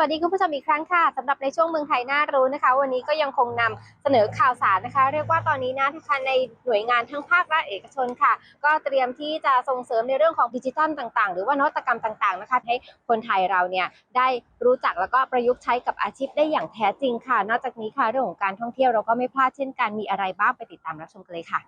วัสดีคุณผู้ชมอีกครั้งค่ะสำหรับในช่วงเมืองไทยน่ารู้นะคะ วันนี้ก็ยังคงนำเสนอข่าวสารนะคะ เรียกว่าตอนนี้นะทุกท่านในหน่วยงานทั้งภาครัฐเอกชนค่ะ ก็เตรียมที่จะส่งเสริมในเรื่องของดิจิทัลต่างๆ หรือว่านวัตกรรมต่างๆนะคะให้คนไทยเราเนี่ยได้รู้จักแล้วก็ประยุกต์ใช้กับอาชีพได้อย่างแท้จริงค่ะ นอกจากนี้ค่ะเรื่องของการท่องเที่ยวเราก็ไม่พลาดเช่นกันมีอะไรบ้างไปติดตามรับชมกันเลยค่ะ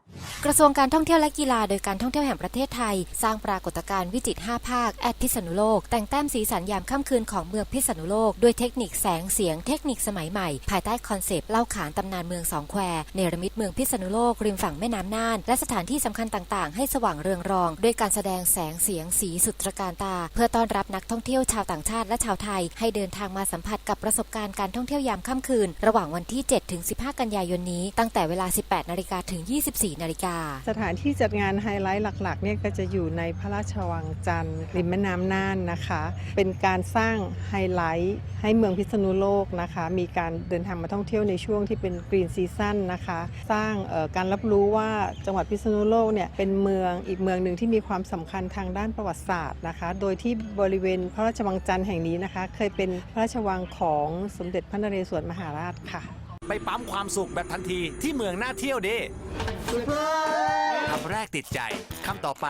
กระทรวงการท่องเที่ยวและกีฬาโดยการท่องเที่ยวแห่งประเทศไทย สร้างปรากฏการณ์วิจิตร5ภาคแอดพิษณุโลกแต่งแต้มสีสันยามค่ำคืนของเมืองพิษณุโลกด้วยเทคนิคแสงเสียงเทคนิคสมัยใหม่ ภายใต้คอนเซปต์เล่าขานตำนานเมืองสองแควเนรมิตเมืองพิษณุโลกริมฝั่งแม่น้ำน่าน และสถานที่สำคัญต่างๆ ให้สว่างเรืองรอง ด้วยการแสดงแสงเสียงสีสุดตระการตา เพื่อต้อนรับนักท่องเที่ยวชาวต่างชาติและชาวไทย ให้เดินทางมาสัมผัสกับประสบการณ์การท่องเที่ยวยามค่ำคืน ระหว่างวันที่ 7 ถึง 15 กันยายนนี้ ตั้งแต่เวลา 18 นาฬิกาถึง 24 นาฬิกาสถานที่จัดงานไฮไลท์หลักๆเนี่ยก็จะอยู่ในพระราชวังจันทร์ริมแม่น้ำน่านนะคะ เป็นการสร้างไฮไลท์ให้เมืองพิษณุโลกนะคะ มีการเดินทางมาท่องเที่ยวในช่วงที่เป็นกรีนซีซั่นนะคะ สร้างเอ่อการรับรู้ว่าจังหวัดพิษณุโลกเนี่ยเป็นเมืองอีกเมืองหนึ่งที่มีความสำคัญทางด้านประวัติศาสตร์นะคะ โดยที่บริเวณพระราชวังจันทร์แห่งนี้นะคะ เคยเป็นพระราชวังของสมเด็จพระนเรศวรมหาราชค่ะ ไปปั๊มความสุขแบบทันทีที่เมืองน่าเที่ยวดิคำแรกติดใจคำต่อไป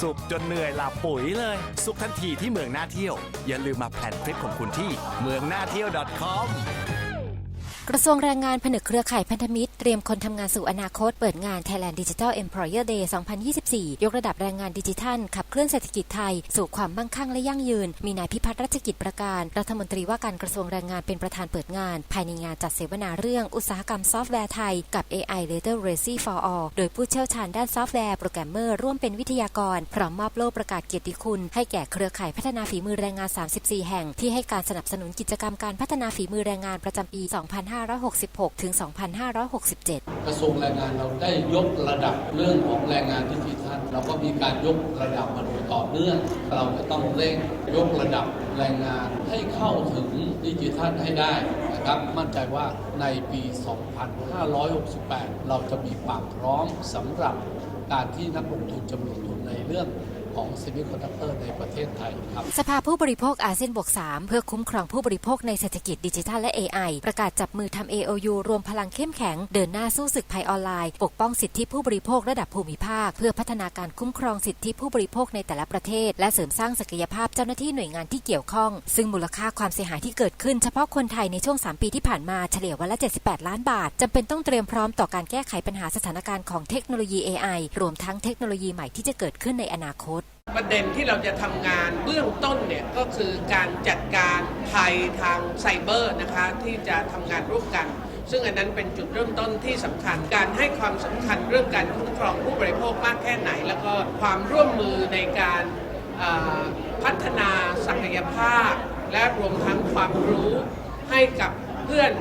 สุกจนเหนื่อยหลับปุ๋ยเลย สุกทันทีที่เมืองน่าเที่ยว อย่าลืมมาแพลนทริปของคุณที่เมืองน่าเที่ยว .com กระทรวงแรงงานผนึกเครือข่ายพันธมิตรเตรียมคนทำงานสู่อนาคตเปิดงาน Thailand Digital Employer Day 2024 ยกระดับแรงงานดิจิทัล ขับเคลื่อนเศรษฐกิจไทย สู่ความมั่งคั่งและยั่งยืน มีนายพิพัฒน์รัชกิจประการ รัฐมนตรีว่าการกระทรวงแรงงานเป็นประธานเปิดงาน ภายในงานจัดเสวนาเรื่องอุตสาหกรรมซอฟต์แวร์ไทยกับ AI Literacy for All โดยผู้เชี่ยวชาญด้านซอฟต์แวร์โปรแกรมเมอร์ร่วมเป็นวิทยากรพร้อมมอบโล่ประกาศเกียรติคุณ ให้แก่เครือข่ายพัฒนาฝีมือแรงงาน 34 แห่ง ที่ให้การสนับสนุนกิจกรรมการพัฒนาฝีมือแรงงานประจำปี2025 2566 ถึง 2567 กระทรวงแรงงานเราได้ยกระดับเรื่องของแรงงานดิจิทัลเราก็มีการยกระดับมาโดยต่อเนื่อง เราจะต้องเร่งยกระดับแรงงานให้เข้าถึงดิจิทัลให้ได้นะครับมั่นใจว่าในปี 2568 เราจะมีความพร้อมสำหรับการที่นักลงทุนจะลงทุนในเรื่อง ของซิมิคอนดักเตอร์ในประเทศไทยครับ สภาผู้บริโภคอาเซียนบวก 3 เพื่อคุ้มครองผู้บริโภคในเศรษฐกิจดิจิทัลและ AI ประกาศจับมือทำ AOU รวมพลังเข้มแข็ง เดินหน้าสู้ศึกภัยออนไลน์ ปกป้องสิทธิผู้บริโภคระดับภูมิภาค เพื่อพัฒนาการคุ้มครองสิทธิผู้บริโภคในแต่ละประเทศ และเสริมสร้างศักยภาพเจ้าหน้าที่หน่วยงานที่เกี่ยวข้อง ซึ่งมูลค่าความเสียหายที่เกิดขึ้นเฉพาะคนไทยในช่วง 3 ปีที่ผ่านมาเฉลี่ยวันละ 78 ล้านบาทจำเป็นต้องเตรียมพร้อมต่อการแก้ไขปัญหาสถานการณ์ของเทคโนโลยี AI รวมทั้งเทคโนโลยีใหม่ที่จะเกิดขึ้นในอนาคต ประเด็นที่เราจะทำงานเบื้องต้นเนี่ยก็คือการจัดการภัยทางไซเบอร์นะคะที่จะทำงานร่วมกัน ซึ่งอันนั้นเป็นจุดเริ่มต้นที่สำคัญการให้ความสำคัญเรื่องการคุ้มครองผู้บริโภคมากแค่ไหน แล้วก็ความร่วมมือในการพัฒนาศักยภาพ และรวมทั้งความรู้ให้กับเพื่อน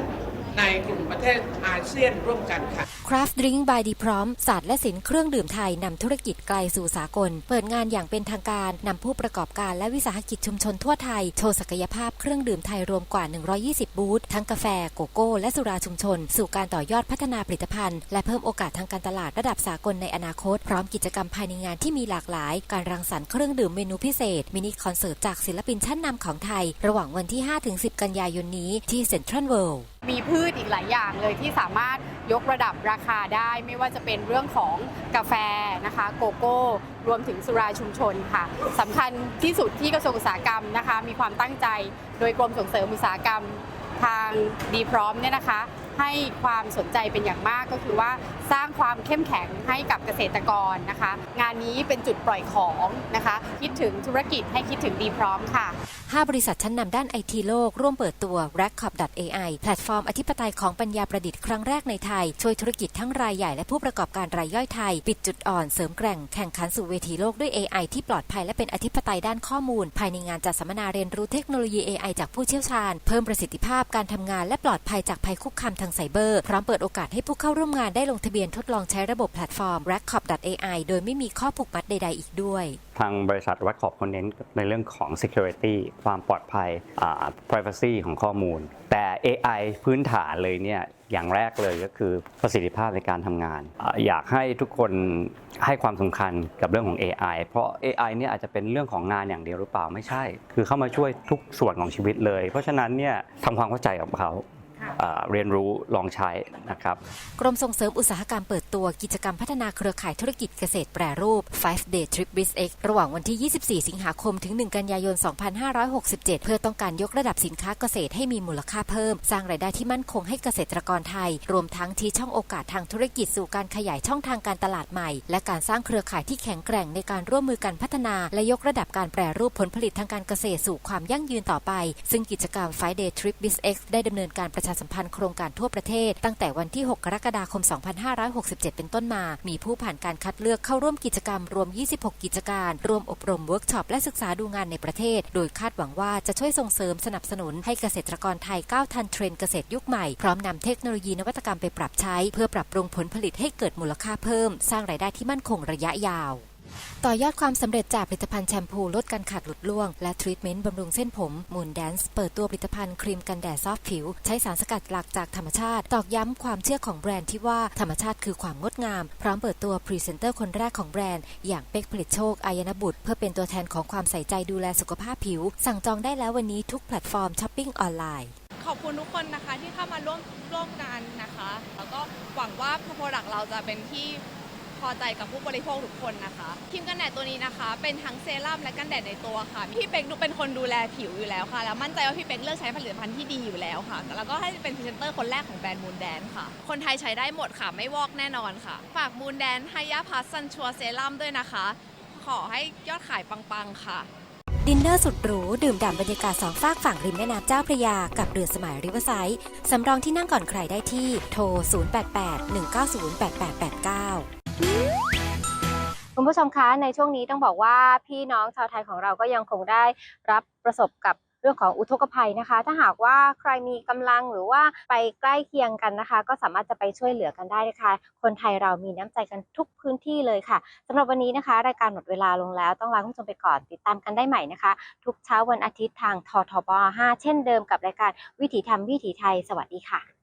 ในกลุ่มประเทศอาเซียนร่วมกันค่ะ Craft Drink by d พร้อมศาสตร์และศิลป์เครื่องดื่มไทยนำธุรกิจไกลสู่สากล เปิดงานอย่างเป็นทางการนำผู้ประกอบการและวิสาหกิจชุมชนทั่วไทย โชว์ศักยภาพเครื่องดื่มไทยรวมกว่า 120 บูธทั้งกาแฟ โกโก้ และสุราชุมชน สู่การต่อยอดพัฒนาผลิตภัณฑ์ และเพิ่มโอกาสทางการตลาดระดับสากลในอนาคต พร้อมกิจกรรมภายในงานที่มีหลากหลาย การรังสรรค์เครื่องดื่มเมนูพิเศษมินิคอนเสิร์ตจากศิลปินชั้นนำของไทย ระหว่างวันที่ 5-10 กันยายนนี้ที่เซ็นทรัลเวิลด์มีพืชอีกหลายอย่างเลยที่สามารถยกระดับราคาได้ ไม่ว่าจะเป็นเรื่องของกาแฟนะคะโกโก้ รวมถึงสุราชุมชนค่ะสำคัญที่สุดที่กระทรวงอุตสาหกรรมนะคะ มีความตั้งใจโดยกรมส่งเสริมอุตสาหกรรมทางดีพร้อมเนี่ยนะคะ ให้ความสนใจเป็นอย่างมากก็คือว่าสร้างความเข้มแข็งให้กับเกษตรกรนะคะ งานนี้เป็นจุดปล่อยของนะคะ คิดถึงธุรกิจให้คิดถึงดีพร้อมค่ะ 5 บริษัทชั้นนำด้านไอทีโลก ร่วมเปิดตัว r a c c o p AI แพลตฟอร์มอธิปไตยของปัญญาประดิษฐ์ครั้งแรกในไทย ช่วยธุรกิจทั้งรายใหญ่และผู้ประกอบการรายย่อยไทย ปิดจุดอ่อนเสริมแกร่งแข่งขันสู่เวทีโลกด้วย AI ที่ปลอดภัยและเป็นอธิปไตยด้านข้อมูล ภายในงานจัดสัมมนาเรียนรู้เทคโนโลยี AI จากผู้เชี่ยวชาญ เพิ่มประสิทธิภาพการทำงานและปลอดภัยจากภัยคุกคามทางางไซเบอร์ พร้อมเปิดโอกาสให้ผู้เข้าร่วมงานได้ลงทะเบียนทดลองใช้ระบบแพลตฟอร์ม r a c c o p AI โดยไม่มีข้อผูกมัดใด ๆ อีกด้วย ทางบริษัทวัดขอบเขาเน้นในเรื่องของ security ความปลอดภัย privacy ของข้อมูล แต่ AI พื้นฐานเลยเนี่ยอย่างแรกเลยก็คือประสิทธิภาพในการทำงานออยากให้ทุกคนให้ความสำคัญกับเรื่องของ AI เพราะ AI เนี่ยอาจจะเป็นเรื่องของงานอย่างเดียวหรือเปล่าไม่ใช่ คือเข้ามาช่วยทุกส่วนของชีวิตเลย เพราะฉะนั้นเนี่ยทำความเข้าใจกับเขา เรียนรู้ลองใช้นะครับ กรมส่งเสริมอุตสาหกรรมเปิดตัวกิจกรรมพัฒนาเครือข่ายธุรกิจเกษตรแปรรูป 5 Day Trip Biz X ระหว่างวันที่ 24 สิงหาคมถึง 1 กันยายน 2567 เพื่อต้องการยกระดับสินค้าเกษตรให้มีมูลค่าเพิ่ม สร้างรายได้ที่มั่นคงให้เกษตรกรไทย รวมทั้งที่ช่องโอกาสทางธุรกิจสู่การขยายช่องทางการตลาดใหม่ และการสร้างเครือข่ายที่แข็งแกร่งในการร่วมมือกันพัฒนา และยกระดับการแปรรูปผลผลิตทางการเกษตรสู่ความยั่งยืนต่อไป ซึ่งกิจกรรม5 Day Trip Biz X ได้ดำเนินการประชาสัมพันธ์โครงการทั่วประเทศ ตั้งแต่วันที่ 6 กรกฎาคม 2567 เป็นต้นมา มีผู้ผ่านการคัดเลือกเข้าร่วมกิจกรรมรวม 26 กิจการ รวมอบรมเวิร์กช็อปและศึกษาดูงานในประเทศ โดยคาดหวังว่าจะช่วยส่งเสริมสนับสนุนให้เกษตรกรไทยก้าวทันเทรนด์เกษตรยุคใหม่ พร้อมนำเทคโนโลยีนวัตกรรมไปปรับใช้ เพื่อปรับปรุงผลผลิตให้เกิดมูลค่าเพิ่ม สร้างรายได้ที่มั่นคงระยะยาว ต่อยอดความสำเร็จจากผลิตภัณฑ์แชมพูลดการขาดหลุดร่วง และทรีทเมนต์บำรุงเส้นผมมูนแดนซ์เปิดตัวผลิตภัณฑ์ครีมกันแดดซอฟต์ผิว ใช้สารสกัดหลักจากธรรมชาติ ตอกย้ำความเชื่อของแบรนด์ที่ว่าธรรมชาติคือความงดงาม พร้อมเปิดตัวพรีเซนเตอร์คนแรกของแบรนด์ อย่างเป็กผลิตโชค อายนบุตร เพื่อเป็นตัวแทนของความใส่ใจดูแลสุขภาพผิว สั่งจองได้แล้ววันนี้ทุกแพลตฟอร์มช้อปปิ้งออนไลน์ขอบคุณทุกคนนะคะที่เข้ามาร่วมร่วมกันนะคะ แล้วก็หวังว่าโปรดักต์เราจะเป็นที่ พอใจกับผู้บริโภคทุกคนนะคะครีมกันแดดตัวนี้นะคะ เป็นทั้งเซรั่มและกันแดดในตัวค่ะ พี่เป็กดูเป็นคนดูแลผิวอยู่แล้วค่ะ แล้วมั่นใจว่าพี่เป็กเลือกใช้ผลิตภัณฑ์ที่ดีอยู่แล้วค่ะ แล้วก็ให้เป็นพรีเซนเตอร์คนแรกของแบรนด์มูนแดนค่ะ คนไทยใช้ได้หมดค่ะ ไม่วอกแน่นอนค่ะ ฝากมูนแดนให้ยาพัสซันชัวเซรั่มด้วยนะคะ ขอให้ยอดขายปังๆค่ะดินเนอร์สุดหรู ดื่มด่ำบรรยากาศสองฝากฝั่งริมแม่น้ำเจ้าพระยา กับเรือสมัยริเวอร์ไซด์สำรองที่นั่งก่อนใครได้ที่โทร 0881908889 คุณผู้ชมคะในช่วงนี้ต้องบอกว่าพี่น้องชาวไทยของเราก็ยังคงได้รับประสบกับเรื่องของอุทกภัยนะคะ ถ้าหากว่าใครมีกำลังหรือว่าไปใกล้เคียงกันนะคะ ก็สามารถจะไปช่วยเหลือกันได้นะคะ คนไทยเรามีน้ำใจกันทุกพื้นที่เลยค่ะสำหรับวันนี้นะคะ รายการหมดเวลาลงแล้ว ต้องลาคุณผู้ชมไปก่อนติดตามกันได้ใหม่นะคะ ทุกเช้าวันอาทิตย์ทางททบ5เช่นเดิมกับรายการวิถีธรรมวิถีไทย สวัสดีค่ะ